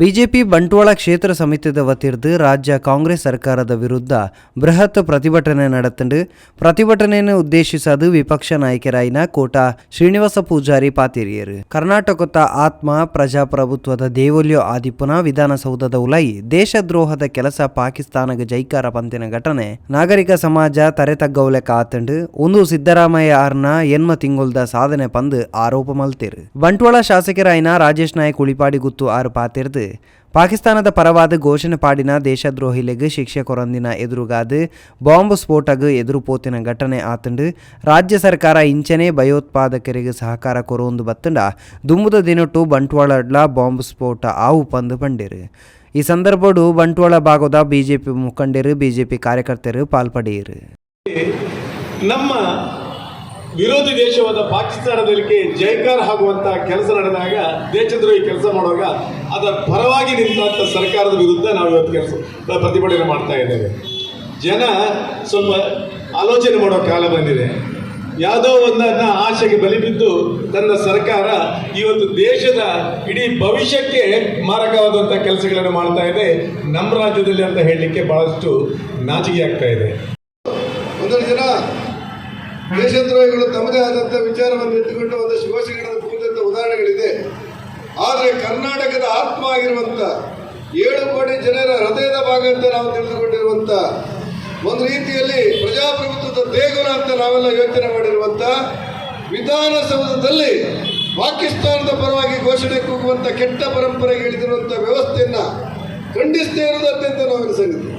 BJP Bantwal ಕ್ಷೇತ್ರ ಸಮಿತಿದ ವತಿರ್ದು ರಾಜ್ಯ ಕಾಂಗ್ರೆಸ್ ಸರ್ಕಾರದ ವಿರುದ್ಧ ಬೃಹತ್ ಪ್ರತಿಭಟನೆ ನಡೆತಂಡು. ಪ್ರತಿಭಟನೆಯನ್ನು ಉದ್ದೇಶಿಸದು ವಿಪಕ್ಷ ನಾಯಕರಾಯಿನ ಕೋಟ ಶ್ರೀನಿವಾಸ ಪೂಜಾರಿ ಪಾತಿರಿಯರು. ಕರ್ನಾಟಕದ ಆತ್ಮ, ಪ್ರಜಾಪ್ರಭುತ್ವದ ದೇವಲ್ಯೋ ಆದಿಪುನ ವಿಧಾನಸೌಧದ ಉಲೈ, ದೇಶದ್ರೋಹದ ಕೆಲಸ ಪಾಕಿಸ್ತಾನಗ ಜೈಕಾರ ಪಂತಿನ ಘಟನೆ, ನಾಗರಿಕ ಸಮಾಜ ತರೆತಗ್ಗೌಲೆ ಕಾತಂಡು. ಒಂದು ಸಿದ್ದರಾಮಯ್ಯ ಆರ್ನ ಎನ್ಮ ತಿಂಗುಲ್ದ ಸಾಧನೆ ಪಂದು ಆರೋಪ ಮಲ್ತಿರು. ಬಂಟ್ವಾಳ ಶಾಸಕರಾಯಿನ ರಾಜೇಶ್ ನಾಯಕ್ ಉಳಿಪಾಡಿ ಗುತ್ತು ಆರು ಪಾತಿರ್ದು. ಪಾಕಿಸ್ತಾನದ ಪರವಾದ ಘೋಷಣೆ ಪಾಡಿನ ದೇಶದ್ರೋಹಿಲೆಗ್ ಶಿಕ್ಷೆ ಕೊರಂದಿನ ಎದುರುಗಾದು ಬಾಂಬ್ ಸ್ಫೋಟಗ ಎದುರು ಪೋತಿನ ಘಟನೆ ಆತಂಡು. ರಾಜ್ಯ ಸರ್ಕಾರ ಇಂಚನೆ ಭಯೋತ್ಪಾದಕರಿಗೆ ಸಹಕಾರ ಕೊರೊಂದು ಬತ್ತಂಡ ದುಂಬುದ ದಿನಟ್ಟು ಬಂಟ್ವಾಳಡ್ಲ ಬಾಂಬ್ ಸ್ಫೋಟ ಆವು ಪಂದು ಪಂಡಿರು. ಈ ಸಂದರ್ಭಡು ಬಂಟ್ವಾಳ ಭಾಗದ ಬಿಜೆಪಿ ಮುಖಂಡರು, ಬಿಜೆಪಿ ಕಾರ್ಯಕರ್ತರು ಪಾಲ್ಪಡೆಯರು ನಮ್ಮ ವಿರೋಧಿ ದೇಶವಾದ ಪಾಕಿಸ್ತಾನದಲ್ಲಿ ಜೈಕಾರ ಆಗುವಂತಹ ಕೆಲಸ ನಡೆದಾಗ ದೇಶದ್ರೋಹಿ ಕೆಲಸ ಮಾಡುವಾಗ ಅದರ ಪರವಾಗಿ ನಿಂತ ಸರ್ಕಾರದ ವಿರುದ್ಧ ನಾವು ಇವತ್ತು ಕೆಲಸ ಪ್ರತಿಭಟನೆ ಮಾಡ್ತಾ ಇದ್ದೇವೆ. ಜನ ಸ್ವಲ್ಪ ಆಲೋಚನೆ ಮಾಡೋ ಕಾಲ ಬಂದಿದೆ. ಯಾವುದೋ ಒಂದನ್ನ ಆಶೆಗೆ ಬಲಿಬಿದ್ದು ತನ್ನ ಸರ್ಕಾರ ಇವತ್ತು ದೇಶದ ಇಡೀ ಭವಿಷ್ಯಕ್ಕೆ ಮಾರಕವಾದಂಥ ಕೆಲಸಗಳನ್ನು ಮಾಡ್ತಾ ಇದೆ. ನಮ್ಮ ರಾಜ್ಯದಲ್ಲಿ ಅಂತ ಹೇಳಲಿಕ್ಕೆ ಬಹಳಷ್ಟು ನಾಚಿಕೆ ಆಗ್ತಾ ಇದೆ. ಜನ ದೇಶದ್ರೋಹಿಗಳು ತಮ್ಮದೇ ಆದಂಥ ವಿಚಾರವನ್ನು ಇಟ್ಟುಕೊಂಡು ಒಂದು ಘೋಷಣೆಗಳನ್ನು ಕೂಡಿದಂಥ ಉದಾಹರಣೆಗಳಿದೆ. ಆದರೆ ಕರ್ನಾಟಕದ ಆತ್ಮ ಆಗಿರುವಂಥ ಏಳು ಕೋಟಿ ಜನರ ಹೃದಯದ ಭಾಗ ಅಂತ ನಾವು ತಿಳಿದುಕೊಂಡಿರುವಂಥ ಒಂದು ರೀತಿಯಲ್ಲಿ ಪ್ರಜಾಪ್ರಭುತ್ವದ ದೇಗುಲ ಅಂತ ನಾವೆಲ್ಲ ಯೋಚನೆ ಮಾಡಿರುವಂಥ ವಿಧಾನಸೌಧದಲ್ಲಿ ಪಾಕಿಸ್ತಾನದ ಪರವಾಗಿ ಘೋಷಣೆ ಕೂಗುವಂಥ ಕೆಟ್ಟ ಪರಂಪರೆಗೆ ಇಳಿದಿರುವಂಥ ವ್ಯವಸ್ಥೆಯನ್ನ ಖಂಡಿಸದೇ ಇರುವುದು ನಾವು ಸಂಗತಿ